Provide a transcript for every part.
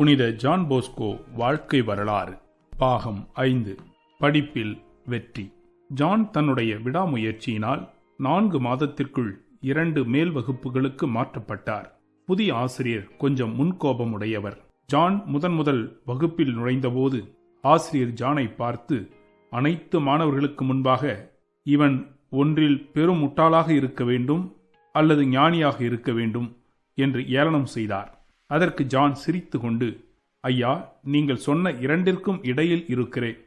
புனித John Bosco வாழ்க்கை வரலாறு பாகம் ஐந்து படிப்பில் வெற்றி. ஜான் தன்னுடைய விடாமுயற்சியினால் நான்கு மாதத்திற்குள் இரண்டு மேல் வகுப்புகளுக்கு மாற்றப்பட்டார். புதிய ஆசிரியர் கொஞ்சம் முன்கோபமுடையவர். ஜான் முதன் முதல் வகுப்பில் நுழைந்தபோது ஆசிரியர் ஜானை பார்த்து அனைத்து மாணவர்களுக்கு முன்பாக இவன் ஒன்றில் பெரும் முட்டாளாக இருக்க வேண்டும் அல்லது ஞானியாக இருக்க வேண்டும் என்று ஏளனம் செய்தார். அதற்கு ஜான் சிரித்து கொண்டு ஐயா நீங்கள் சொன்ன இரண்டிற்கும் இடையில் இருக்கிறேன்.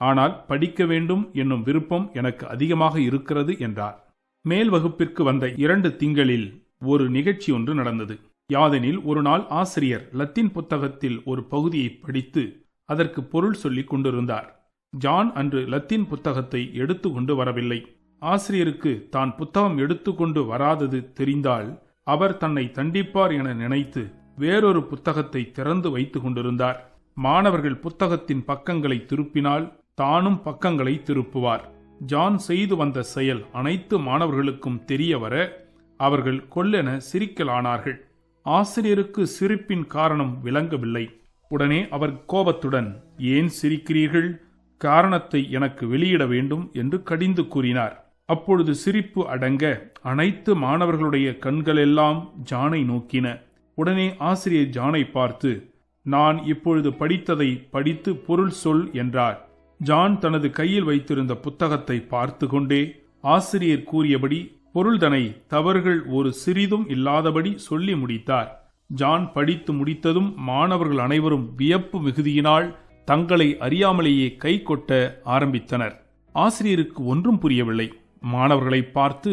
ஆனால் படிக்க வேண்டும் என்னும் விருப்பம் எனக்கு அதிகமாக இருக்கிறது என்றார். மேல் வகுப்பிற்கு வந்த இரண்டு திங்களில் ஒரு நிகழ்ச்சி ஒன்று நடந்தது. யாதெனில் ஒரு நாள் ஆசிரியர் லத்தீன் புத்தகத்தில் ஒரு பகுதியை படித்து அதற்கு பொருள் சொல்லிக் கொண்டிருந்தார். ஜான் அன்று லத்தீன் புத்தகத்தை எடுத்து கொண்டு வரவில்லை. ஆசிரியருக்கு தான் புத்தகம் எடுத்துக்கொண்டு வராதது தெரிந்தால் அவர் தன்னை தண்டிப்பார் என நினைத்து வேறொரு புத்தகத்தை திறந்து வைத்துக் கொண்டிருந்தார். மாணவர்கள் புத்தகத்தின் பக்கங்களை திருப்பினால் தானும் பக்கங்களை திருப்புவார். ஜான் செய்து வந்த செயல் அனைத்து மாணவர்களுக்கும் தெரிய வர அவர்கள் கொல்லென சிரிக்கலானார்கள். ஆசிரியருக்கு சிரிப்பின் காரணம் விளங்கவில்லை. உடனே அவர் கோபத்துடன் ஏன் சிரிக்கிறீர்கள்? காரணத்தை எனக்கு வெளியிட வேண்டும் என்று கடிந்து கூறினார். அப்பொழுது சிரிப்பு அடங்க அனைத்து மாணவர்களுடைய கண்களெல்லாம் ஜானை நோக்கின. உடனே ஆசிரியர் ஜானை பார்த்து நான் இப்பொழுது படித்ததை படித்து பொருள் சொல் என்றார். ஜான் தனது கையில் வைத்திருந்த புத்தகத்தை பார்த்து கொண்டே ஆசிரியர் கூறியபடி பொருள்தனை தவறுகள் ஒரு சிறிதும் இல்லாதபடி சொல்லி முடித்தார். ஜான் படித்து முடித்ததும் மாணவர்கள் அனைவரும் வியப்பு மிகுதியினால் தங்களை அறியாமலேயே கை கொட்ட ஆரம்பித்தனர். ஆசிரியருக்கு ஒன்றும் புரியவில்லை. மாணவர்களை பார்த்து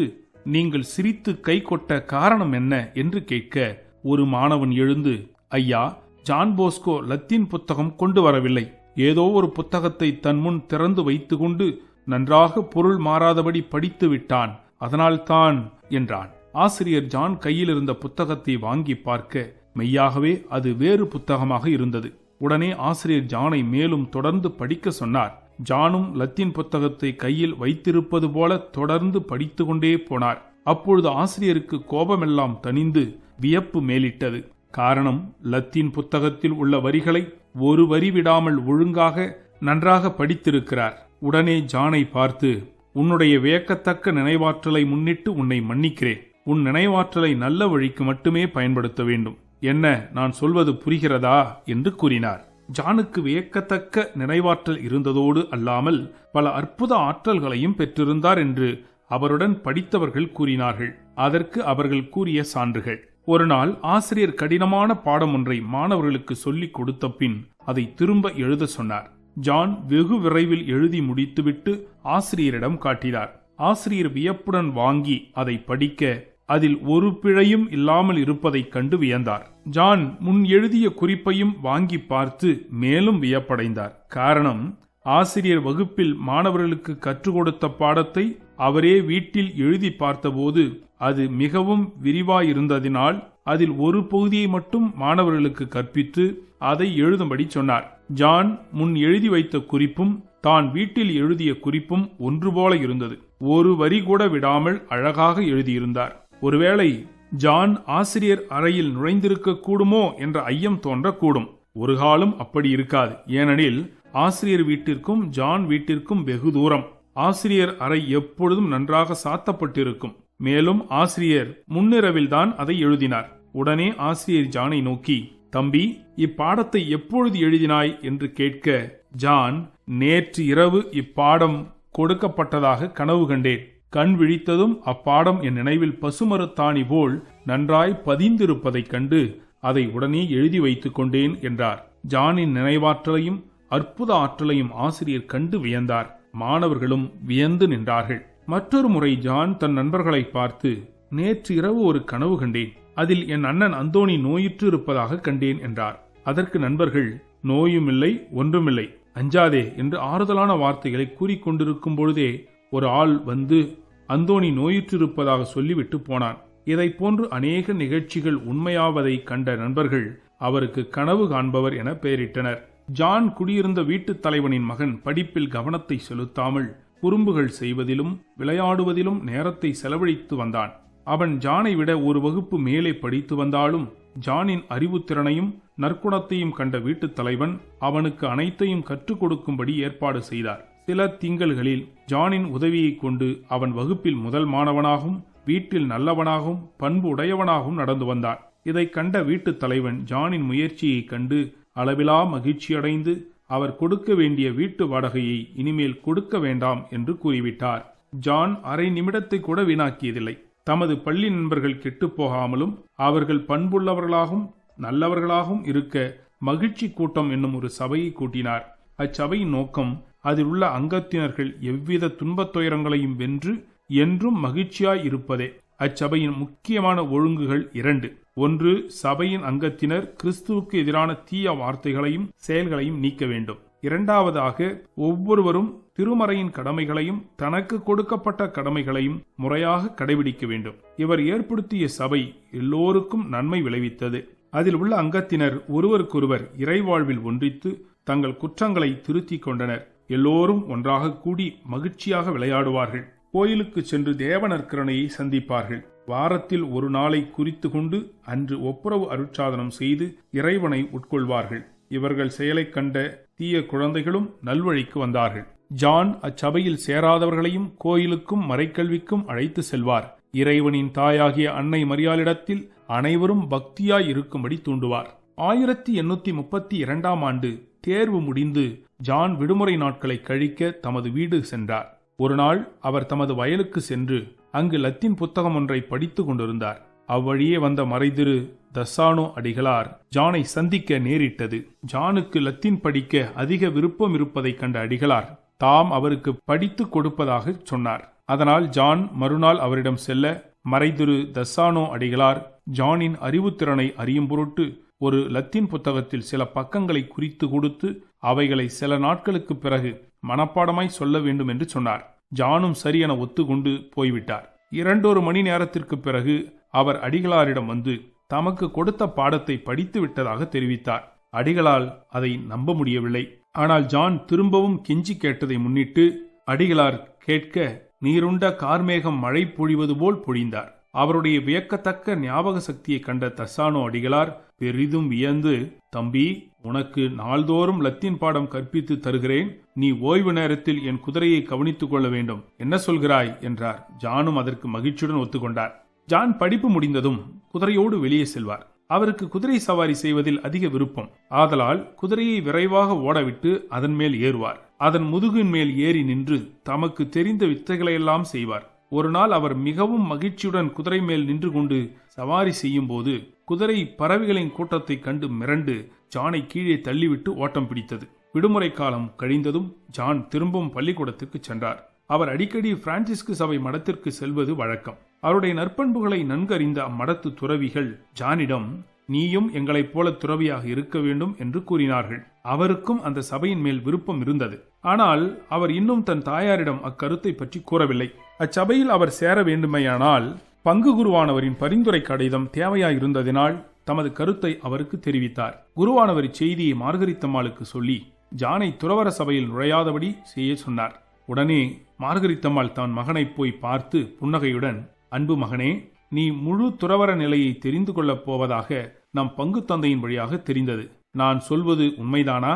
நீங்கள் சிரித்து கை கொட்ட காரணம் என்ன? என்று கேட்க ஒரு மாணவன் எழுந்து ஐயா ஜான் போஸ்கோ லத்தீன் புத்தகம் கொண்டு வரவில்லை. ஏதோ ஒரு புத்தகத்தை தன் முன் திறந்து வைத்துக்கொண்டு நன்றாக பொருள் மாறாதபடி படித்து விட்டான். அதனால்தான் என்றான். ஆசிரியர் ஜான் கையில் இருந்த புத்தகத்தை வாங்கி பார்க்க மெய்யாகவே அது வேறு புத்தகமாக இருந்தது. உடனே ஆசிரியர் ஜானை மேலும் தொடர்ந்து படிக்க சொன்னார். ஜானும் லத்தீன் புத்தகத்தை கையில் வைத்திருப்பது போல தொடர்ந்து படித்து கொண்டே போனார். அப்பொழுது ஆசிரியருக்கு கோபமெல்லாம் தணிந்து வியப்பு மேலிட்டது. காரணம் லத்தீன் புத்தகத்தில் உள்ள வரிகளை ஒரு வரி விடாமல் ஒழுங்காக நன்றாக படித்திருக்கிறார். உடனே ஜானை பார்த்து உன்னுடைய வியக்கத்தக்க நினைவாற்றலை முன்னிட்டு உன்னை மன்னிக்கிறேன். உன் நினைவாற்றலை நல்ல வழிக்கு மட்டுமே பயன்படுத்த வேண்டும். என்ன நான் சொல்வது புரிகிறதா? என்று கூறினார். ஜானுக்கு வியக்கத்தக்க நினைவாற்றல் இருந்ததோடு அல்லாமல் பல அற்புத ஆற்றல்களையும் பெற்றிருந்தார் என்று அவருடன் படித்தவர்கள் கூறினார்கள். அதற்கு அவர்கள் கூறிய சான்றுகள். ஒரு நாள் ஆசிரியர் கடினமான பாடம் ஒன்றை மாணவர்களுக்கு சொல்லிக் கொடுத்த பின் அதை திரும்ப எழுத சொன்னார். ஜான் வெகு விரைவில் எழுதி முடித்துவிட்டு ஆசிரியரிடம் காட்டினார். ஆசிரியர் வியப்புடன் வாங்கி அதை படிக்க அதில் ஒரு பிழையும் இல்லாமல் இருப்பதைக் கண்டு வியந்தார். ஜான் முன் எழுதிய குறிப்பையும் வாங்கி பார்த்து மேலும் வியப்படைந்தார். காரணம் ஆசிரியர் வகுப்பில் மாணவர்களுக்கு கற்றுக் கொடுத்த பாடத்தை அவரே வீட்டில் எழுதி பார்த்தபோது அது மிகவும் விரிவாயிருந்ததினால் அதில் ஒரு பகுதியை மட்டும் மாணவர்களுக்கு கற்பித்து அதை எழுதும்படி சொன்னார். ஜான் முன் எழுதி வைத்த குறிப்பும் தான் வீட்டில் எழுதிய குறிப்பும் ஒன்று போல இருந்தது. ஒரு வரி கூட விடாமல் அழகாக எழுதியிருந்தார். ஒருவேளை ஜான் ஆசிரியர் அறையில் நுழைந்திருக்க கூடுமோ என்ற ஐயம் தோன்றக்கூடும். ஒரு காலம் அப்படி இருக்காது. ஏனெனில் ஆசிரியர் வீட்டிற்கும் ஜான் வீட்டிற்கும் வெகு தூரம். ஆசிரியர் அறை எப்பொழுதும் நன்றாக சாத்தப்பட்டிருக்கும். மேலும் ஆசிரியர் முன்னிரவில்தான் அதை எழுதினார். உடனே ஆசிரியர் ஜானை நோக்கி தம்பி இப்பாடத்தை எப்பொழுது எழுதினாய்? என்று கேட்க ஜான் நேற்று இரவு இப்பாடம் கொடுக்கப்பட்டதாக கனவு கண்டேன். கண் விழித்ததும் அப்பாடம் என் நினைவில் பசுமரத்தாணி போல் நன்றாய் பதிந்திருப்பதைக் கண்டு அதை உடனே எழுதி வைத்துக் கொண்டேன் என்றார். ஜானின் நினைவாற்றலையும் அற்புத ஆற்றலையும் ஆசிரியர் கண்டு வியந்தார். மாணவர்களும் வியந்து நின்றார்கள். மற்றொரு முறை ஜான் தன் நண்பர்களை பார்த்து நேற்று இரவு ஒரு கனவு கண்டேன். அதில் என் அண்ணன் அந்தோணி நோயுற்று இருப்பதாக கண்டேன் என்றார். அதற்கு நண்பர்கள் நோயுமில்லை ஒன்றுமில்லை அஞ்சாதே என்று ஆறுதலான வார்த்தைகளை கூறிக்கொண்டிருக்கும் பொழுதே ஒரு ஆள் வந்து அந்தோணி நோயுற்றிருப்பதாக சொல்லிவிட்டு போனான். இதை போன்று அநேக நிகழ்ச்சிகள் உண்மையாவதை கண்ட நண்பர்கள் அவருக்கு கனவு காண்பவர் என பெயரிட்டனர். ஜான் குடியிருந்த வீட்டுத் தலைவனின் மகன் படிப்பில் கவனத்தை செலுத்தாமல் குறும்புகள் செய்வதிலும் விளையாடுவதிலும் நேரத்தை செலவழித்து வந்தான். அவன் ஜானை விட ஒரு வகுப்பு மேலே படித்து வந்தாலும் ஜானின் அறிவுத்திறனையும் நற்குணத்தையும் கண்ட வீட்டுத் தலைவன் அவனுக்கு அனைத்தையும் கற்றுக் கொடுக்கும்படி ஏற்பாடு செய்தார். சில திங்கள்களில் ஜானின் உதவியைக் கொண்டு அவன் வகுப்பில் முதல் மாணவனாகவும் வீட்டில் நல்லவனாகவும் பண்பு உடையவனாகவும் நடந்து வந்தான். இதைக் கண்ட வீட்டுத் தலைவன் ஜானின் முயற்சியைக் கண்டு அளவிலா மகிழ்ச்சியடைந்து அவர் கொடுக்க வேண்டிய வீட்டு வாடகையை இனிமேல் கொடுக்க வேண்டாம் என்று கூறிவிட்டார். ஜான் அரை நிமிடத்தை கூட வீணாக்கியதில்லை. தமது பள்ளி நண்பர்கள் கெட்டுப் போகாமலும் அவர்கள் பண்புள்ளவர்களாகவும் நல்லவர்களாகவும் இருக்க மகிழ்ச்சி கூட்டம் என்னும் ஒரு சபையை கூட்டினார். அச்சபையின் நோக்கம் அதில் உள்ள அங்கத்தினர்கள் எவ்வித துன்பத் துயரங்களையும் வென்று என்றும் மகிழ்ச்சியாய் இருப்பதே. அச்சபையின் முக்கியமான ஒழுங்குகள் இரண்டு. ஒன்று சபையின் அங்கத்தினர் கிறிஸ்துவுக்கு எதிரான தீய வார்த்தைகளையும் செயல்களையும் நீக்க வேண்டும். இரண்டாவதாக ஒவ்வொருவரும் திருமறையின் கடமைகளையும் தனக்கு கொடுக்கப்பட்ட கடமைகளையும் முறையாக கடைபிடிக்க வேண்டும். இவர் ஏற்படுத்திய சபை எல்லோருக்கும் நன்மை விளைவித்தது. அதில் உள்ள அங்கத்தினர் ஒருவருக்கொருவர் இறைவாழ்வில் ஒன்றித்து தங்கள் குற்றங்களை திருத்திக் கொண்டனர். எல்லோரும் ஒன்றாக கூடி மகிழ்ச்சியாக விளையாடுவார்கள். கோயிலுக்கு சென்று தேவநற்கரணையை சந்திப்பார்கள். வாரத்தில் ஒரு நாளை குறித்து கொண்டு அன்று ஒப்புரவு அருட்சாதனம் செய்து இறைவனை உட்கொள்வார்கள். இவர்கள் செயலைக் கண்ட தீய குழந்தைகளும் நல்வழிக்கு வந்தார்கள். ஜான் அச்சபையில் சேராதவர்களையும் கோயிலுக்கும் மறைக்கல்விக்கும் அழைத்து செல்வார். இறைவனின் தாயாகிய அன்னை மரியாளிடத்தில் அனைவரும் பக்தியாய் இருக்கும்படி தூண்டுவார். ஆயிரத்தி எண்ணூத்தி முப்பத்தி இரண்டாம் ஆண்டு தேர்வு முடிந்து ஜான் விடுமுறை நாட்களை கழிக்க தமது வீடு சென்றார். ஒருநாள் அவர் தமது வயலுக்கு சென்று அங்கு லத்தீன் புத்தகம் ஒன்றை படித்துக் கொண்டிருந்தார். அவ்வழியே வந்த மறைதிரு தசானோ அடிகளார் ஜானை சந்திக்க நேரிட்டது. ஜானுக்கு லத்தீன் படிக்க அதிக விருப்பம் இருப்பதைக் கண்ட அடிகளார் தாம் அவருக்கு படித்துக் கொடுப்பதாக சொன்னார். அதனால் ஜான் மறுநாள் அவரிடம் செல்ல மறைதிரு தசானோ அடிகளார் ஜானின் அறிவுத்திறனை அறியும் பொருட்டு ஒரு லத்தீன் புத்தகத்தில் சில பக்கங்களை குறித்து கொடுத்து அவைகளை சில நாட்களுக்கு பிறகு மனப்பாடமாய் சொல்ல வேண்டும் என்று சொன்னார். ஜானும் சரியென ஒத்துக்கொண்டு போய்விட்டார். இரண்டொரு மணி நேரத்திற்கு பிறகு அவர் அடிகளாரிடம் வந்து தமக்கு கொடுத்த பாடத்தை படித்து விட்டதாக தெரிவித்தார். அடிகளால் அதை நம்ப முடியவில்லை. ஆனால் ஜான் திரும்பவும் கெஞ்சி கேட்டதை முன்னிட்டு அடிகளார் கேட்க நீருண்ட கார்மேகம் மழை பொழிவது போல் பொழிந்தார். அவருடைய வியக்கத்தக்க ஞாபக சக்தியை கண்ட தசானோ அடிகளார் பெரிதும் வியந்து தம்பி உனக்கு நாள்தோறும் லத்தீன் பாடம் கற்பித்து தருகிறேன். நீ ஓய்வு நேரத்தில் என் குதிரையை கவனித்துக் கொள்ள வேண்டும். என்ன சொல்கிறாய்? என்றார். ஜானும் அதற்கு மகிழ்ச்சியுடன் ஒத்துக்கொண்டார். ஜான் படிப்பு முடிந்ததும் குதிரையோடு வெளியே செல்வார். அவருக்கு குதிரை சவாரி செய்வதில் அதிக விருப்பம். ஆதலால் குதிரையை விரைவாக ஓடவிட்டு அதன் மேல் ஏறுவார். அதன் முதுகின் மேல் ஏறி நின்று தமக்கு தெரிந்த வித்தைகளையெல்லாம் செய்வார். ஒரு நாள் அவர் மிகவும் மகிழ்ச்சியுடன் குதிரை மேல் நின்று கொண்டு சவாரி செய்யும் போது குதிரை பறவைகளின் கூட்டத்தைக் கண்டு மிரண்டு ஜானை கீழே தள்ளிவிட்டு ஓட்டம் பிடித்தது. விடுமுறை காலம் கழிந்ததும் ஜான் திரும்பவும் பள்ளிக்கூடத்துக்கு சென்றார். அவர் அடிக்கடி பிரான்சிஸ்கு சபை மடத்திற்கு செல்வது வழக்கம். அவருடைய நற்பண்புகளை நன்கறிந்த அம்மடத்து துறவிகள் ஜானிடம் நீயும் எங்களைப் போல துறவியாக இருக்க வேண்டும் என்று கூறினார்கள். அவருக்கும் அந்த சபையின் மேல் விருப்பம் இருந்தது. ஆனால் அவர் இன்னும் தன் தாயாரிடம் அக்கருத்தை பற்றி கூறவில்லை. அச்சபையில் அவர் சேர வேண்டுமையானால் பங்கு குருவானவரின் பரிந்துரை கடிதம் தேவையாயிருந்ததினால் தமது கருத்தை அவருக்கு தெரிவித்தார். குருவானவர் செய்தியை மார்கரித்தம்மாளுக்கு சொல்லி ஜானை துறவர சபையில் நுழையாதபடி செய்ய சொன்னார். உடனே மார்கரித்தம்மாள் தன் மகனை போய் பார்த்து புன்னகையுடன் அன்பு மகனே நீ முழு துறவர நிலையை தெரிந்து கொள்ளப் போவதாக நம் பங்கு தந்தையின் வழியாக தெரிந்தது. நான் சொல்வது உண்மைதானா?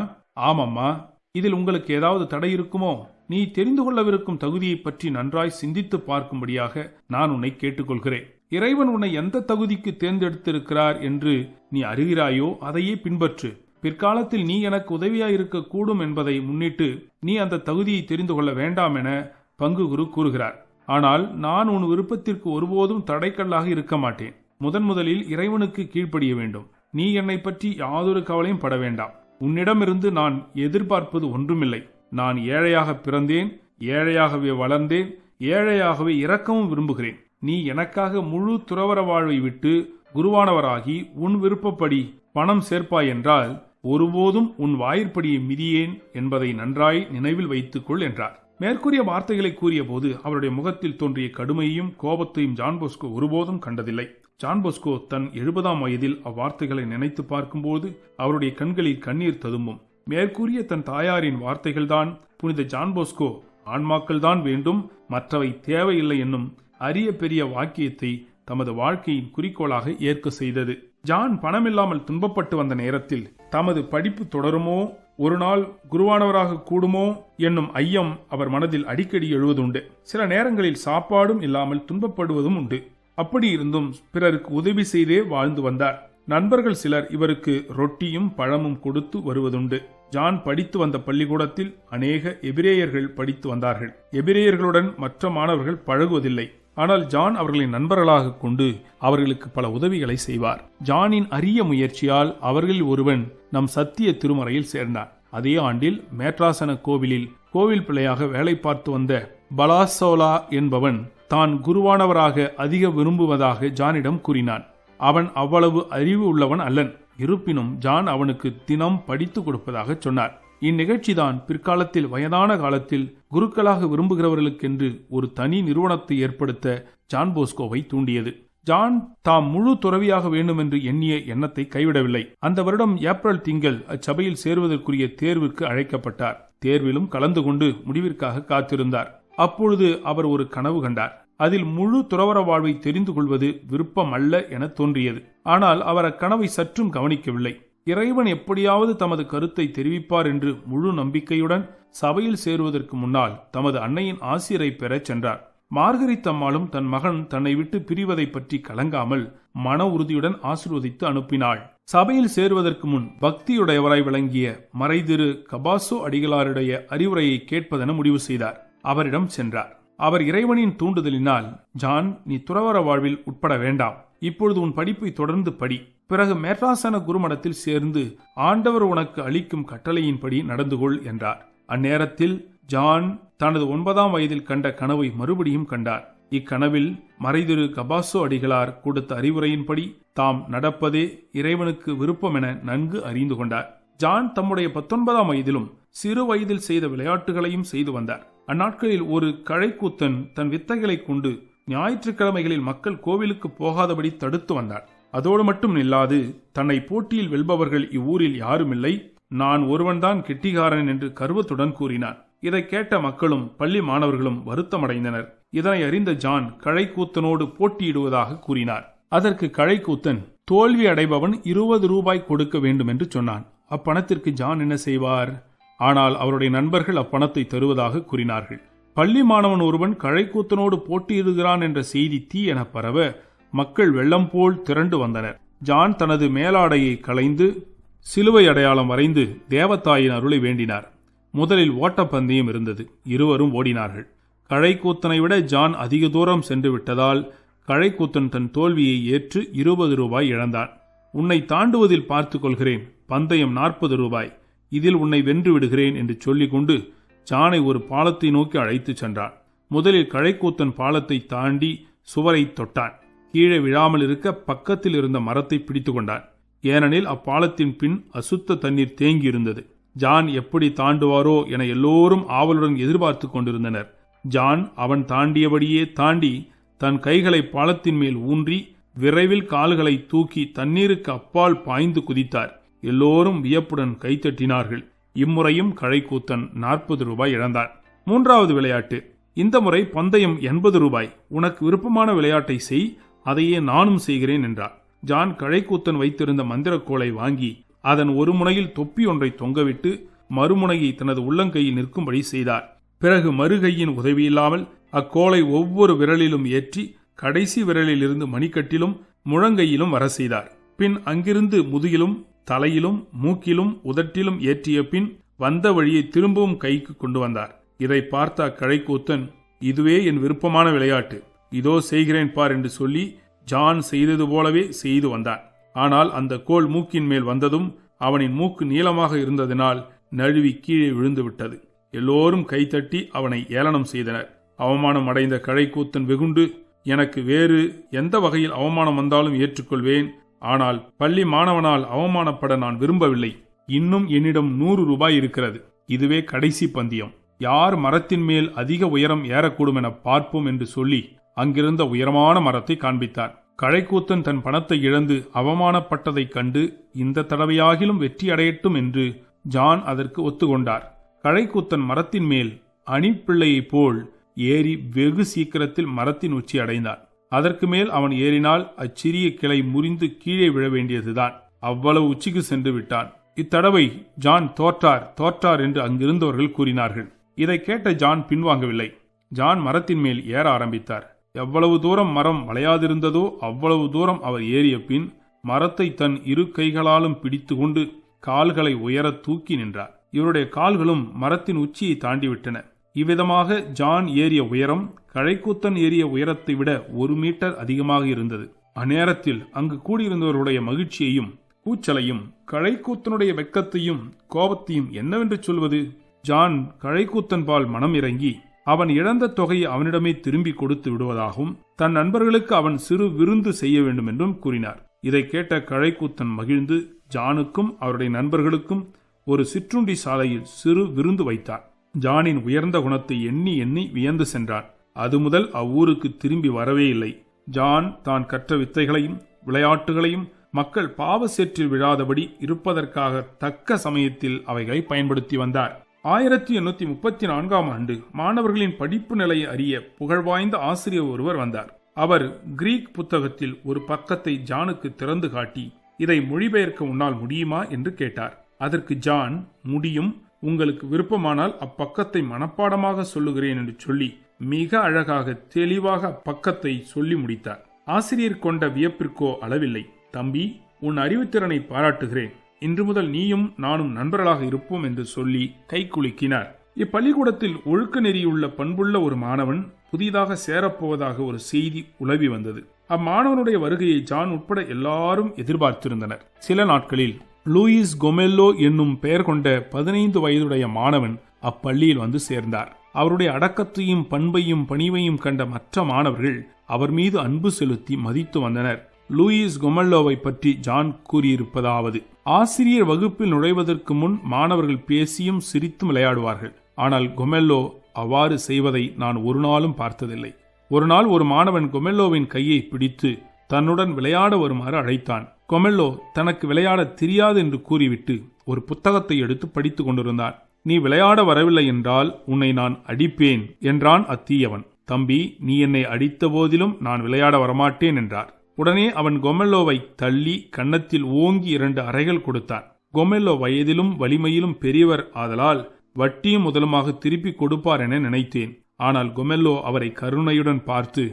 ஆமம்மா இதில் உங்களுக்கு ஏதாவது தடை இருக்குமோ? நீ தெரிந்து கொள்ளவிருக்கும் தகுதியை பற்றி நன்றாய் சிந்தித்து பார்க்கும்படியாக நான் உன்னை கேட்டுக்கொள்கிறேன். இறைவன் உன்னை எந்த தகுதிக்கு தேர்ந்தெடுத்திருக்கிறார் என்று நீ அறிகிறாயோ அதையே பின்பற்று. பிற்காலத்தில் நீ எனக்கு உதவியாயிருக்க கூடும் என்பதை முன்னிட்டு நீ அந்த தகுதியை தெரிந்து கொள்ள வேண்டாம் என பங்கு குரு கூறுகிறார். ஆனால் நான் உன் விருப்பத்திற்கு ஒருபோதும் தடைக்கல்லாக இருக்க மாட்டேன். முதன் முதலில் இறைவனுக்கு கீழ்ப்படிய வேண்டும். நீ என்னை பற்றி யாதொரு கவலையும் பட வேண்டாம். உன்னிடமிருந்து நான் எதிர்பார்ப்பது ஒன்றுமில்லை. நான் ஏழையாக பிறந்தேன் ஏழையாகவே வளர்ந்தேன் ஏழையாகவே இறக்கவும் விரும்புகிறேன். நீ எனக்காக முழு துறவர வாழ்வை விட்டு குருவானவராகி உன் விருப்பப்படி பணம் சேர்ப்பாய் என்றால் ஒருபோதும் உன் வாயிற்படியை மிதியேன் என்பதை நன்றாய் நினைவில் வைத்துக்கொள் என்றார். மேற்கூறிய வார்த்தைகளை கூறிய போது அவருடைய முகத்தில் தோன்றிய கடுமையையும் கோபத்தையும் ஜான்போஸ்கோ ஒருபோதும் கண்டதில்லை. ஜான்போஸ்கோ தன் எழுபதாம் வயதில் அவ்வார்த்தைகளை நினைத்து பார்க்கும்போது அவருடைய கண்களில் கண்ணீர் ததும்பும். மேற்கூறிய தன் தாயாரின் வார்த்தைகள்தான் புனித ஜான்போஸ்கோ ஆன்மாக்கள் தான் வேண்டும் மற்றவை தேவையில்லை என்னும் அரிய பெரிய வாக்கியத்தை தமது வாழ்க்கையின் குறிக்கோளாக ஏற்க செய்தது. ஜான் பணமில்லாமல் துன்பப்பட்டு வந்த நேரத்தில் தமது படிப்பு தொடருமோ? ஒரு நாள் குருவானவராக கூடுமோ? என்னும் ஐயம் அவர் மனதில் அடிக்கடி எழுவதுண்டு. சில நேரங்களில் சாப்பாடும் இல்லாமல் துன்பப்படுவதும் உண்டு. அப்படி இருந்தும் பிறருக்கு உதவி செய்தே வாழ்ந்து வந்தார். நண்பர்கள் சிலர் இவருக்கு ரொட்டியும் பழமும் கொடுத்து வருவதுண்டு. ஜான் படித்து வந்த பள்ளிக்கூடத்தில் அநேக எபிரேயர்கள் படித்து வந்தார்கள். எபிரேயர்களுடன் மற்ற மாணவர்கள் பழகுவதில்லை. ஆனால் ஜான் அவர்களின் நண்பர்களாக கொண்டு அவர்களுக்கு பல உதவிகளை செய்வார். ஜானின் அரிய முயற்சியால் அவர்களில் ஒருவன் நம் சத்திய திருமறையில் சேர்ந்தார். அதே ஆண்டில் மேட்ராசன கோவிலில் கோவில் பிள்ளையாக வேலை பார்த்து வந்த பலாசோலா என்பவன் தான் குருவானவராக அதிக விரும்புவதாக ஜானிடம் கூறினான். அவன் அவ்வளவு அறிவு உள்ளவன் அல்லன். இருப்பினும் ஜான் அவனுக்கு தினம் படித்து கொடுப்பதாக சொன்னார். இந்நிகழ்ச்சிதான் பிற்காலத்தில் வயதான காலத்தில் குருக்களாக விரும்புகிறவர்களுக்கென்று ஒரு தனி நிறுவனத்தை ஏற்படுத்த ஜான் போஸ்கோவை தூண்டியது. ஜான் தாம் முழு துறவியாக வேண்டும் என்று எண்ணிய எண்ணத்தை கைவிடவில்லை. அந்த வருடம் ஏப்ரல் திங்கள் அச்சபையில் சேருவதற்குரிய தேர்விற்கு அழைக்கப்பட்டார். தேர்விலும் கலந்து கொண்டு முடிவிற்காக காத்திருந்தார். அப்பொழுது அவர் ஒரு கனவு கண்டார். அதில் முழு துறவர வாழ்வை தெரிந்து கொள்வது விருப்பம் அல்ல என தோன்றியது. ஆனால் அவர் அக்கனவை சற்றும் கவனிக்கவில்லை. இறைவன் எப்படியாவது தமது கருத்தை தெரிவிப்பார் என்று முழு நம்பிக்கையுடன் சபையில் சேருவதற்கு முன்னால் தமது அன்னையின் ஆசிரியரை பெறச் சென்றார். மார்கரித்தம்மாளும் தன் மகன் தன்னை விட்டு பிரிவதை பற்றி கலங்காமல் மன உறுதியுடன் ஆசிர்வதித்து அனுப்பினாள். சபையில் சேருவதற்கு முன் பக்தியுடையவராய் விளங்கிய மறைதிரு கபாசோ அடிகளாருடைய அறிவுரையை கேட்பதென முடிவு செய்தார். அவரிடம் சென்றார். அவர் இறைவனின் தூண்டுதலினால் ஜான் நீ துறவர வாழ்வில் உட்பட வேண்டாம். இப்பொழுது உன் படிப்பை தொடர்ந்து படி. பிறகு மேட்ராசன குருமடத்தில் சேர்ந்து ஆண்டவர் உனக்கு அளிக்கும் கட்டளையின்படி நடந்து கொள் என்றார். அந்நேரத்தில் ஜான் தனது ஒன்பதாம் வயதில் கண்ட கனவை மறுபடியும் கண்டார். இக்கனவில் மறைதிரு கபாசோ அடிகளார் கொடுத்த அறிவுரையின்படி தாம் நடப்பதே இறைவனுக்கு விருப்பம் என நன்கு அறிந்து கொண்டார். ஜான் தம்முடைய பத்தொன்பதாம் வயதிலும் சிறு வயதில் செய்த விளையாட்டுகளையும் செய்து வந்தார். அந்நாட்களில் ஒரு கழைக்கூத்தன் தன் வித்தைகளை கொண்டு ஞாயிற்றுக்கிழமைகளில் மக்கள் கோவிலுக்கு போகாதபடி தடுத்து வந்தார். அதோடு மட்டும் நில்லாது தன்னை போட்டியில் வெல்பவர்கள் இவ்வூரில் யாருமில்லை. நான் ஒருவன்தான் கெட்டிகாரன் என்று கர்வத்துடன் கூறினார் இதை கேட்ட மக்களும் பள்ளி மாணவர்களும் வருத்தமடைந்தனர். இதனை அறிந்த ஜான் கழைக்கூத்தனோடு போட்டியிடுவதாக கூறினார். அதற்கு கழைக்கூத்தன் தோல்வி அடைபவன் இருபது ரூபாய் கொடுக்க வேண்டும் என்று சொன்னான். அப்பணத்திற்கு ஜான் என்ன செய்வார்? ஆனால் அவருடைய நண்பர்கள் அப்பணத்தை தருவதாக கூறினார்கள். பள்ளி மாணவன் ஒருவன் கழைக்கூத்தனோடு போட்டியிடுகிறான் என்ற செய்தி தீ என பரவ மக்கள் வெள்ளம் போல் திரண்டு வந்தனர். ஜான் தனது மேலாடையை களைந்து சிலுவை அடையாளம் வரைந்து தேவத்தாயின் அருளை வேண்டினார். முதலில் ஓட்டப்பந்தயம் இருந்தது. இருவரும் ஓடினார்கள். கழைக்கூத்தனை விட ஜான் அதிக தூரம் சென்று விட்டதால் கழைக்கூத்தன் தன் தோல்வியை ஏற்று இருபது ரூபாய் இழந்தான். உன்னை தாண்டுவதில் பார்த்துக் கொள்கிறேன். பந்தயம் நாற்பது ரூபாய். இதில் உன்னை வென்று விடுகிறேன் என்று சொல்லிக்கொண்டு ஜானை ஒரு பாலத்தை நோக்கி அழைத்துச் சென்றான். முதலில் கழைக்கூத்தன் பாலத்தை தாண்டி சுவரை தொட்டான். கீழே விழாமல் இருக்க பக்கத்தில் இருந்த மரத்தை பிடித்து கொண்டான். ஏனெனில் அப்பாலத்தின் பின் அசுத்த தண்ணீர் தேங்கியிருந்தது. ஜான் எப்படி தாண்டுவாரோ என எல்லோரும் ஆவலுடன் எதிர்பார்த்து கொண்டிருந்தனர். ஜான் அவன் தாண்டியபடியே தாண்டி தன் கைகளை பாலத்தின் மேல் ஊன்றி விரைவில் கால்களை தூக்கி தண்ணீருக்கு அப்பால் பாய்ந்து குதித்தார். எல்லோரும் வியப்புடன் கைத்தட்டினார்கள் இம்முறையும் கழைக்கூத்தன் நாற்பது ரூபாய் இழந்தார் மூன்றாவது விளையாட்டு. இந்த முறை பந்தயம் எண்பது ரூபாய். உனக்கு விருப்பமான விளையாட்டை செய். அதையே நானும் செய்கிறேன் என்றார். ஜான் கழைக்கூத்தன் வைத்திருந்த மந்திரக்கோளை வாங்கி அதன் ஒரு முனையில் தொப்பி ஒன்றை தொங்கவிட்டு மறுமுனையை தனது உள்ளங்கையில் நிற்கும்படி செய்தார். பிறகு மறுகையின் உதவியில்லாமல் அக்கோளை ஒவ்வொரு விரலிலும் ஏற்றி கடைசி விரலில் இருந்து மணிக்கட்டிலும் முழங்கையிலும் வர செய்தார். பின் அங்கிருந்து முதுகிலும் தலையிலும் மூக்கிலும் உதட்டிலும் ஏற்றிய பின் வந்த வழியை திரும்பவும் கைக்கு கொண்டு வந்தார். இதை பார்த்த கழைக்கூத்தன் இதுவே என் விருப்பமான விளையாட்டு. இதோ செய்கிறேன் பார் என்று சொல்லி ஜான் செய்தது போலவே செய்து வந்தான் ஆனால் அந்த கோல் மூக்கின் மேல் வந்ததும் அவனின் மூக்கு நீளமாக இருந்ததினால் நழுவி கீழே விழுந்து விட்டது. எல்லோரும் கைத்தட்டி அவனை ஏளனம் செய்தனர். அவமானம் அடைந்த கழைக்கூத்தன் வெகுண்டு எனக்கு வேறு எந்த வகையில் அவமானம் வந்தாலும் ஏற்றுக்கொள்வேன். ஆனால் பள்ளி மாணவனால் அவமானப்பட நான் விரும்பவில்லை. இன்னும் என்னிடம் நூறு ரூபாய் இருக்கிறது. இதுவே கடைசி பந்தயம். யார் மரத்தின் மேல் அதிக உயரம் ஏறக்கூடும் என பார்ப்போம் என்று சொல்லி அங்கிருந்த உயரமான மரத்தை காண்பித்தார். கழைக்கூத்தன் தன் பணத்தை இழந்து அவமானப்பட்டதைக் கண்டு இந்த தடவையாகிலும் வெற்றி அடையட்டும் என்று ஜான் அதற்கு ஒத்துக்கொண்டார். கழைக்கூத்தன் மரத்தின் மேல் அணிப்பிள்ளையைப் போல் ஏறி வெகு சீக்கிரத்தில் மரத்தின் உச்சி அடைந்தான். அதற்கு மேல் அவன் ஏறினால் அச்சிறிய கிளை முறிந்து கீழே விழ வேண்டியதுதான். அவ்வளவு உச்சிக்கு சென்று விட்டான். இத்தடவை ஜான் தோற்றார் தோற்றார் என்று அங்கிருந்தவர்கள் கூறினார்கள். இதை கேட்ட ஜான் பின்வாங்கவில்லை. ஜான் மரத்தின் மேல் ஏற ஆரம்பித்தார். எவ்வளவு தூரம் மரம் வளையாதிருந்ததோ அவ்வளவு தூரம் அவர் ஏறிய பின் மரத்தை தன் இரு கைகளாலும் பிடித்துக்கொண்டு கால்களை உயர தூக்கி நின்றார். இவருடைய கால்களும் மரத்தின் உச்சியை தாண்டிவிட்டன. இவ்விதமாக ஜான் ஏறிய உயரம் கழைக்கூத்தன் ஏறிய உயரத்தை விட ஒரு மீட்டர் அதிகமாக இருந்தது. அந்நேரத்தில் அங்கு கூடியிருந்தவருடைய மகிழ்ச்சியையும் கூச்சலையும் கழைக்கூத்தனுடைய வெக்கத்தையும் கோபத்தையும் என்னவென்று சொல்வது? ஜான் கழைக்கூத்தன்பால் மனம் இறங்கி அவன் இழந்த தொகையை அவனிடமே திரும்பி கொடுத்து விடுவதாகவும் தன் நண்பர்களுக்கு அவன் சிறு விருந்து செய்ய வேண்டும் என்றும் கூறினார். இதை கேட்ட கழைக்கூத்தன் மகிழ்ந்து ஜானுக்கும் அவருடைய நண்பர்களுக்கும் ஒரு சிற்றுண்டி சாலையில் சிறு விருந்து வைத்தார். ஜானின் உயர்ந்த குணத்தை எண்ணி எண்ணி வியந்து சென்றான். அது முதல் அவ்வூருக்கு திரும்பி வரவே இல்லை. ஜான் தான் கற்ற வித்தைகளையும் விளையாட்டுகளையும் மக்கள் பாவ சேற்றில் விழாதபடி இருப்பதற்காக தக்க சமயத்தில் அவைகளை பயன்படுத்தி வந்தார். ஆயிரத்தி எண்ணூத்தி முப்பத்தி நான்காம் ஆண்டு மாணவர்களின் படிப்பு நிலையை அறிய புகழ்வாய்ந்த ஆசிரியர் ஒருவர் வந்தார். அவர் கிரீக் புத்தகத்தில் ஒரு பக்கத்தை ஜானுக்கு திறந்து காட்டி இதை மொழிபெயர்க்க உன்னால் முடியுமா? என்று கேட்டார். அதற்கு ஜான் முடியும். உங்களுக்கு விருப்பமானால் அப்பக்கத்தை மனப்பாடமாக சொல்லுகிறேன் என்று சொல்லி மிக அழகாக தெளிவாக அப்பக்கத்தை சொல்லி முடித்தார். ஆசிரியர் கொண்ட வியப்பிற்கோ அளவில்லை. தம்பி உன் அறிவுத்திறனை பாராட்டுகிறேன். இன்று முதல் நீயும் நானும் நண்பர்களாக இருப்போம் என்று சொல்லி கை குலுக்கினார். இப்பள்ளிக்கூடத்தில் ஒழுக்க நெறியுள்ள பண்புள்ள ஒரு மாணவன் புதிதாக சேரப்போவதாக ஒரு செய்தி உலவி வந்தது. அம்மாணவனுடைய வருகையை ஜான் உட்பட எல்லாரும் எதிர்பார்த்திருந்தனர். சில நாட்களில் லூயிஸ் கொமெல்லோ என்னும் பெயர் கொண்ட பதினைந்து வயதுடைய மாணவன் அப்பள்ளியில் வந்து சேர்ந்தார். அவருடைய அடக்கத்தையும் பண்பையும் பணிவையும் கண்ட மற்ற மாணவர்கள் அவர் மீது அன்பு செலுத்தி மதித்து வந்தனர். லூயிஸ் கொமல்லோவை பற்றி ஜான் கூறியிருப்பதாவது ஆசிரியர் வகுப்பில் நுழைவதற்கு முன் மாணவர்கள் பேசியும் சிரித்தும் விளையாடுவார்கள். ஆனால் கொமெல்லோ அவ்வாறு செய்வதை நான் ஒரு நாளும் பார்த்ததில்லை. ஒரு நாள் ஒரு மாணவன் கொமெல்லோவின் கையை பிடித்து தன்னுடன் விளையாட வருமாறு அழைத்தான். கொமெல்லோ தனக்கு விளையாட தெரியாது என்று கூறிவிட்டு ஒரு புத்தகத்தை எடுத்து படித்துக் கொண்டிருந்தான். நீ விளையாட வரவில்லை என்றால் உன்னை நான் அடிப்பேன் என்றான் அத்தீயவன். தம்பி நீ என்னை அடித்த போதிலும் நான் விளையாட வரமாட்டேன் என்றார். உடனே அவன் கொமெல்லோவை தள்ளி கன்னத்தில் ஓங்கி இரண்டு அறைகள் கொடுத்தான். கொமெல்லோ வயதிலும் வலிமையிலும் பெரியவர் ஆதலால் வட்டியும் முதலுமாக திருப்பி கொடுப்பார் என நினைத்தேன். ஆனால் கொமெல்லோ அவரை கருணையுடன் பார்த்து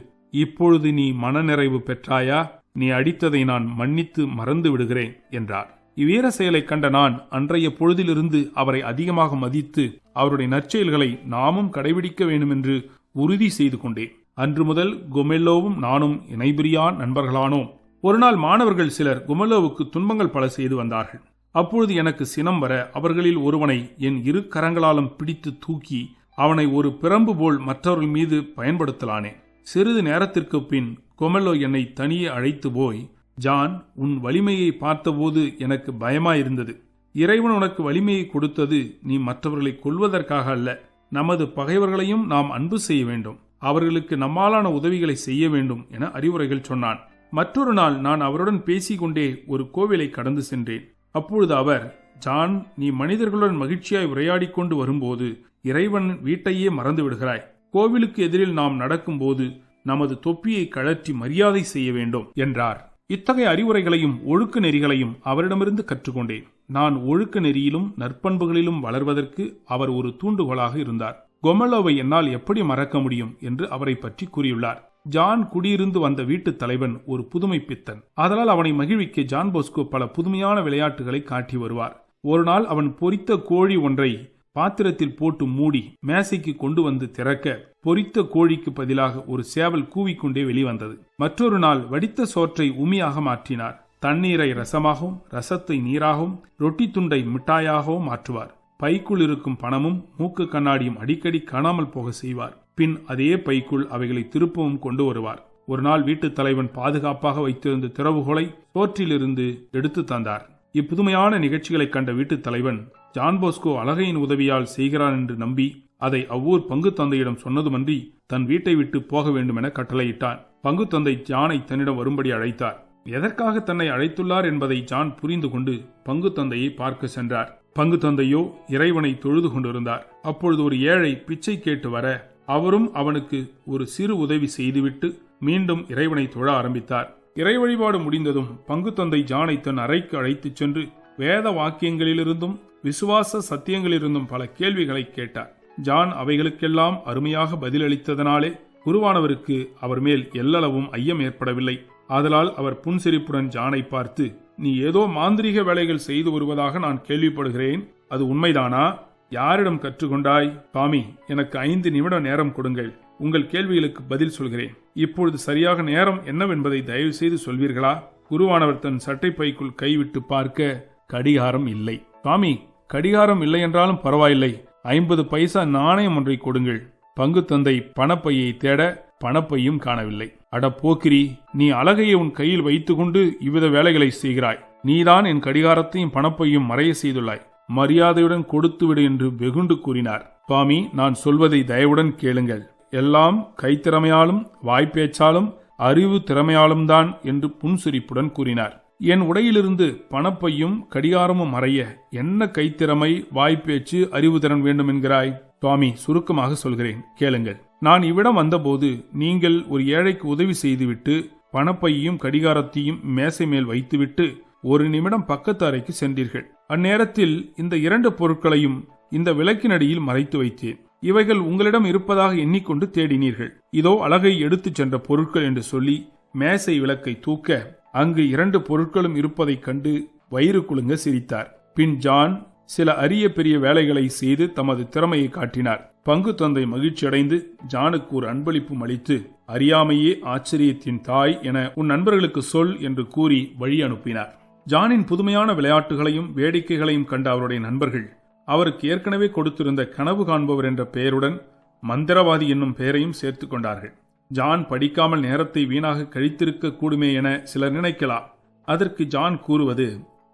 இப்பொழுது நீ மனநிறைவு பெற்றாயா? நீ அடித்ததை நான் மன்னித்து மறந்து விடுகிறேன் என்றார். இவ்வீர செயலை கண்ட நான் அன்றைய பொழுதிலிருந்து அவரை அதிகமாக மதித்து அவருடைய நற்செயல்களை நாமும் கடைபிடிக்க வேண்டுமென்று உறுதி செய்து கொண்டேன். அன்று முதல் குமெல்லோவும் நானும் இணைபிரியான் நண்பர்களானோம். ஒருநாள் மாணவர்கள் சிலர் குமெல்லோவுக்கு துன்பங்கள் பல செய்து வந்தார்கள். அப்பொழுது எனக்கு சினம் வர அவர்களில் ஒருவனை என் இரு கரங்களாலும் பிடித்து தூக்கி அவனை ஒரு பிரம்பு போல் மற்றவர்கள் மீது பயன்படுத்தலானேன் சிறிது நேரத்திற்கு பின் கொமெல்லோ என்னை தனியே அழைத்து போய் ஜான் உன் வலிமையை பார்த்தபோது எனக்கு பயமாயிருந்தது. இறைவன் உனக்கு வலிமையை கொடுத்தது நீ மற்றவர்களை கொல்வதற்காக அல்ல. நமது பகைவர்களையும் நாம் அன்பு செய்ய வேண்டும். அவர்களுக்கு நம்மாலான உதவிகளை செய்ய வேண்டும் என அறிவுரைகள் சொன்னான். மற்றொரு நாள் நான் அவருடன் பேசிக்கொண்டே ஒரு கோவிலை கடந்து சென்றேன். அப்பொழுது அவர் ஜான் நீ மனிதர்களுடன் மகிழ்ச்சியாய் உரையாடி கொண்டு வரும்போது இறைவன் வீட்டையே மறந்து விடுகிறாய். கோவிலுக்கு எதிரில் நாம் நடக்கும்போது நமது தொப்பியை கழற்றி மரியாதை செய்ய வேண்டும் என்றார். இத்தகைய அறிவுரைகளையும் ஒழுக்க நெறிகளையும் அவரிடமிருந்து கற்றுக்கொண்டேன். நான் ஒழுக்க நெறியிலும் நற்பண்புகளிலும் வளர்வதற்கு அவர் ஒரு தூண்டுகோலாக இருந்தார். கொமலோவை என்னால் எப்படி மறக்க முடியும் என்று அவரை பற்றி கூறியுள்ளார். ஜான் குடியிருந்து வந்த வீட்டுத் தலைவன் ஒரு புதுமை பித்தன். அதனால் அவனை மகிழ்விக்க ஜான் போஸ்கோ பல புதுமையான விளையாட்டுகளை காட்டி வருவார். ஒரு நாள் அவன் பொரித்த கோழி ஒன்றை பாத்திரத்தில் போட்டு மூடி மேசைக்கு கொண்டு வந்து திறக்க பொரித்த கோழிக்கு பதிலாக ஒரு சேவல் கூவிக்கொண்டே வெளிவந்தது. மற்றொரு நாள் வடித்த சோற்றை உமியாக மாற்றினார். தண்ணீரை ரசமாகவும் ரசத்தை நீராகவும் ரொட்டி துண்டை மிட்டாயாகவும் மாற்றுவார். பைக்குள் இருக்கும் பணமும் மூக்கு கண்ணாடியும் அடிக்கடி காணாமல் போக செய்வார். பின் அதே பைக்குள் அவைகளை திருப்பவும் கொண்டு வருவார். ஒரு நாள் வீட்டுத் தலைவன் பாதுகாப்பாக வைத்திருந்த திறவுகோலை சோற்றிலிருந்து எடுத்து தந்தார். இப்புதுமையான நிகழ்ச்சிகளைக் கண்ட வீட்டுத் தலைவன் ஜான்போஸ்கோ அழகையின் உதவியால் செய்கிறான் என்று நம்பி அதை அவ்வூர் பங்கு தந்தையிடம் சொன்னதுமன்றி தன் வீட்டை விட்டு போக வேண்டுமென கட்டளையிட்டான். பங்கு தந்தை ஜானை தன்னிடம் வரும்படி அழைத்தார். எதற்காக தன்னை அழைத்துள்ளார் என்பதை ஜான் புரிந்து கொண்டு பங்கு தந்தையை பார்க்க சென்றார். பங்கு தந்தையோ இறைவனை தொழுது கொண்டிருந்தார். அப்பொழுது ஒரு ஏழை பிச்சை கேட்டு வர அவரும் அவனுக்கு ஒரு சிறு உதவி செய்துவிட்டு மீண்டும் இறைவனை தொழ ஆரம்பித்தார். இறை வழிபாடு முடிந்ததும் பங்கு தந்தை ஜானை தன் அறைக்கு அழைத்துச் சென்று வேத வாக்கியங்களிலிருந்தும் விசுவாச சத்தியங்களிலிருந்தும் பல கேள்விகளை கேட்டார். ஜான் அவைகளுக்கெல்லாம் அருமையாக பதிலளித்ததனாலே குருவானவருக்கு அவர் மேல் எல்லளவும் ஐயம் ஏற்படவில்லை. ஆதலால் அவர் புன்சிரிப்புடன் ஜானை பார்த்து நீ ஏதோ மாந்திரீக வேலைகள் செய்து வருவதாக நான் கேள்விப்படுகிறேன். அது உண்மைதானா? யாரிடம் கற்றுக்கொண்டாய்? சுவாமி எனக்கு ஐந்து நிமிட நேரம் கொடுங்கள். உங்கள் கேள்விகளுக்கு பதில் சொல்கிறேன். இப்பொழுது சரியாக நேரம் என்னவென்பதை தயவு செய்து சொல்வீர்களா? குருவானவர் தன் சட்டைப்பைக்குள் கைவிட்டு பார்க்க கடிகாரம் இல்லை. சுவாமி கடிகாரம் இல்லை என்றாலும் பரவாயில்லை. ஐம்பது பைசா நாணயம் ஒன்றை கொடுங்கள். பங்கு தந்தை பணப்பையை தேட பணப்பையும் காணவில்லை. அட போக்கிரி நீ அழகையை உன் கையில் வைத்துக்கொண்டு இவ்வித வேலைகளை செய்கிறாய். நீதான் என் கடிகாரத்தையும் பணப்பையும் மறைய செய்துள்ளாய். மரியாதையுடன் கொடுத்துவிடு என்று வெகுண்டு கூறினார். சுவாமி நான் சொல்வதை தயவுடன் கேளுங்கள். எல்லாம் கைத்திறமையாலும் வாய்ப்பேச்சாலும் அறிவு திறமையாலும் தான் என்று புன்சிரிப்புடன் கூறினார். என் உடையிலிருந்து பணப்பையும் கடிகாரமும் மறைய என்ன கைத்திறமை வாய்ப்பேச்சு அறிவு திறன் வேண்டும் என்கிறாய்? சுவாமி சுருக்கமாக சொல்கிறேன். கேளுங்கள். நான் இவ்விடம் வந்தபோது நீங்கள் ஒரு ஏழைக்கு உதவி செய்துவிட்டு பணப்பையும் கடிகாரத்தையும் மேசை மேல் வைத்துவிட்டு ஒரு நிமிடம் பக்கத்து அறைக்கு சென்றீர்கள். அந்நேரத்தில் இந்த இரண்டு பொருட்களையும் இந்த விளக்கினடியில் மறைத்து வைத்தேன். இவைகள் உங்களிடம் இருப்பதாக எண்ணிக்கொண்டு தேடினீர்கள். இதோ அழகை எடுத்துச் சென்ற பொருட்கள் என்று சொல்லி மேசை விளக்கை தூக்க அங்கு இரண்டு பொருட்களும் இருப்பதைக் கண்டு வயிறு குலுங்க சிரித்தார். பின் ஜான் சில அரிய பெரிய வேலைகளை செய்து தமது திறமையை காட்டினார். பங்கு தந்தை மகிழ்ச்சியடைந்து ஜானுக்கு ஒரு அன்பளிப்பும் அளித்து அறியாமையே ஆச்சரியத்தின் தாய் என உன் நண்பர்களுக்கு சொல் என்று கூறி வழி அனுப்பினார். ஜானின் புதுமையான விளையாட்டுகளையும் வேடிக்கைகளையும் கண்ட அவருடைய நண்பர்கள் அவருக்கு ஏற்கனவே கொடுத்திருந்த கனவு காண்பவர் என்ற பெயருடன் மந்திரவாதி என்னும் பெயரையும் சேர்த்துக் கொண்டார்கள். ஜான் படிக்காமல் நேரத்தை வீணாக கழித்திருக்க கூடுமே என சிலர் நினைக்கலாம். அதற்கு ஜான் கூறுவது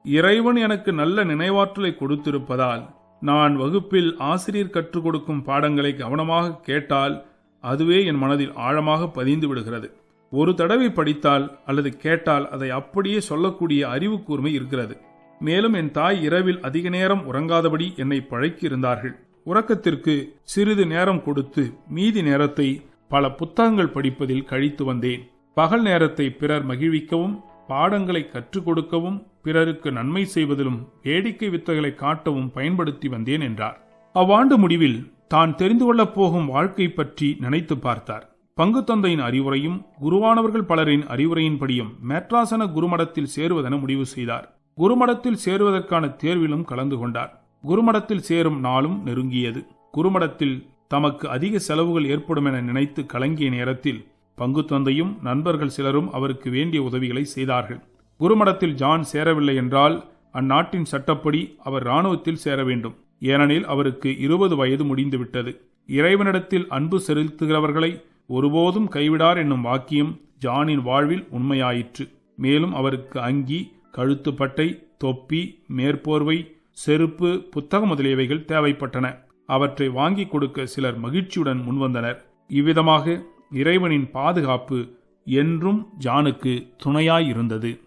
இறைவன் எனக்கு நல்ல நினைவாற்றலை கொடுத்திருப்பதால் நான் வகுப்பில் ஆசிரியர் கற்றுக் கொடுக்கும் பாடங்களை கவனமாக கேட்டால் அதுவே என் மனதில் ஆழமாக பதிந்து விடுகிறது. ஒரு தடவை படித்தால் அல்லது கேட்டால் அதை அப்படியே சொல்லக்கூடிய அறிவு கூர்மை இருக்கிறது. மேலும் என் தாய் இரவில் அதிக நேரம் உறங்காதபடி என்னை பழக்கியிருந்தார்கள். உறக்கத்திற்கு சிறிது நேரம் கொடுத்து மீதி நேரத்தை பல புத்தகங்கள் படிப்பதில் கழித்து வந்தேன். பகல் நேரத்தை பிறர் மகிழ்விக்கவும் பாடங்களை கற்றுக் கொடுக்கவும் பிறருக்கு நன்மை செய்வதிலும் வேடிக்கை வித்தைகளை காட்டவும் பயன்படுத்தி வந்தேன் என்றார். அவ்வாண்டு முடிவில் தான் தெரிந்து கொள்ளப் போகும் வாழ்க்கை பற்றி நினைத்து பார்த்தார். பங்கு தந்தையின் அறிவுரையும் குருவானவர்கள் பலரின் அறிவுரையின்படியும் மேட்ராசன குருமடத்தில் சேருவதென முடிவு செய்தார். குருமடத்தில் சேருவதற்கான தேர்விலும் கலந்து கொண்டார். குருமடத்தில் சேரும் நாளும் நெருங்கியது. குருமடத்தில் தமக்கு அதிக செலவுகள் ஏற்படும் என நினைத்து கலங்கிய நேரத்தில் பங்கு தந்தையும் நண்பர்கள் சிலரும் அவருக்கு வேண்டிய உதவிகளை செய்தார்கள். குருமடத்தில் ஜான் சேரவில்லை என்றால் அந்நாட்டின் சட்டப்படி அவர் இராணுவத்தில் சேர வேண்டும். ஏனெனில் அவருக்கு இருபது வயது முடிந்துவிட்டது. இறைவனிடத்தில் அன்பு செலுத்துகிறவர்களை ஒருபோதும் கைவிடார் என்னும் வாக்கியம் ஜானின் வாழ்வில் உண்மையாயிற்று. மேலும் அவருக்கு அங்கி கழுத்துப்பட்டை தொப்பி மேற்போர்வை செருப்பு புத்தகம் முதலியவைகள் தேவைப்பட்டன. அவற்றை வாங்கிக் கொடுக்க சிலர் மகிழ்ச்சியுடன் முன்வந்தனர். இவ்விதமாக இறைவனின் பாதுகாப்பு என்றும் ஜானுக்கு துணையாயிருந்தது